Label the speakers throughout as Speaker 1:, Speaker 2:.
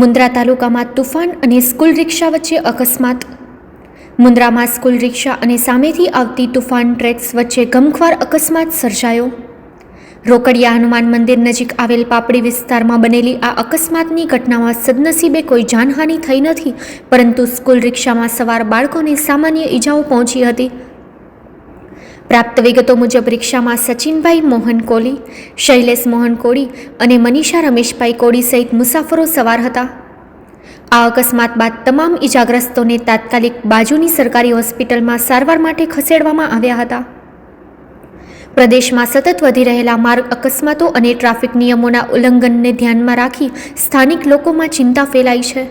Speaker 1: મુન્દ્રા તાલુકામાં તુફાન અને સ્કૂલ રિક્ષા વચ્ચે અકસ્માત. મુન્દ્રામાં સ્કૂલ રિક્ષા અને સામેથી આવતી તુફાન ટ્રેક્સ વચ્ચે ગમખ્વાર અકસ્માત સર્જાયો. રોકડિયા હનુમાન મંદિર નજીક આવેલ પાપડી વિસ્તારમાં બનેલી આ અકસ્માતની ઘટનામાં સદનસીબે કોઈ જાનહાનિ થઈ નથી, પરંતુ સ્કૂલ રિક્ષામાં સવાર બાળકોને સામાન્ય ઈજાઓ પહોંચી હતી. પ્રાપ્ત વિગતો મુજબ, રિક્ષામાં સચિનભાઈ મોહન કોલી શૈલેષ મોહન કોળી અને મનીષા રમેશભાઈ કોળી સહિત મુસાફરો સવાર હતા. આ અકસ્માત બાદ તમામ ઇજાગ્રસ્તોને તાત્કાલિક બાજુની સરકારી હોસ્પિટલમાં સારવાર માટે ખસેડવામાં આવ્યા હતા. પ્રદેશમાં સતત વધી રહેલા માર્ગ અકસ્માતો અને ટ્રાફિક નિયમોના ઉલ્લંઘનને ધ્યાનમાં રાખી સ્થાનિક લોકોમાં ચિંતા ફેલાઈ છે.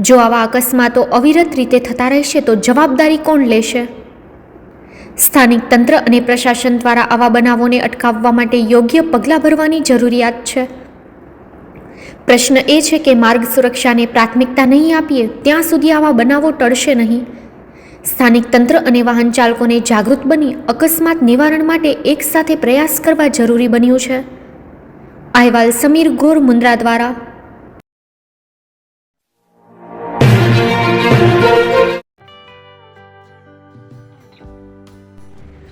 Speaker 1: જો આવા અકસ્માતો અવિરત રીતે થતા રહેશે તો જવાબદારી કોણ લેશે? સ્થાનિક તંત્ર અને પ્રશાસન દ્વારા આવા બનાવોને અટકાવવા માટે યોગ્ય પગલાં ભરવાની જરૂરિયાત છે. પ્રશ્ન એ છે કે માર્ગ સુરક્ષાને પ્રાથમિકતા નહીં આપીએ, ત્યાં સુધી આવા બનાવો ટળશે નહીં. સ્થાનિક તંત્ર અને વાહન ચાલકોને જાગૃત બની અકસ્માત નિવારણ માટે એકસાથે પ્રયાસ કરવા જરૂરી બન્યું છે. અહેવાલ સમીર ગોર મુન્દ્રા દ્વારા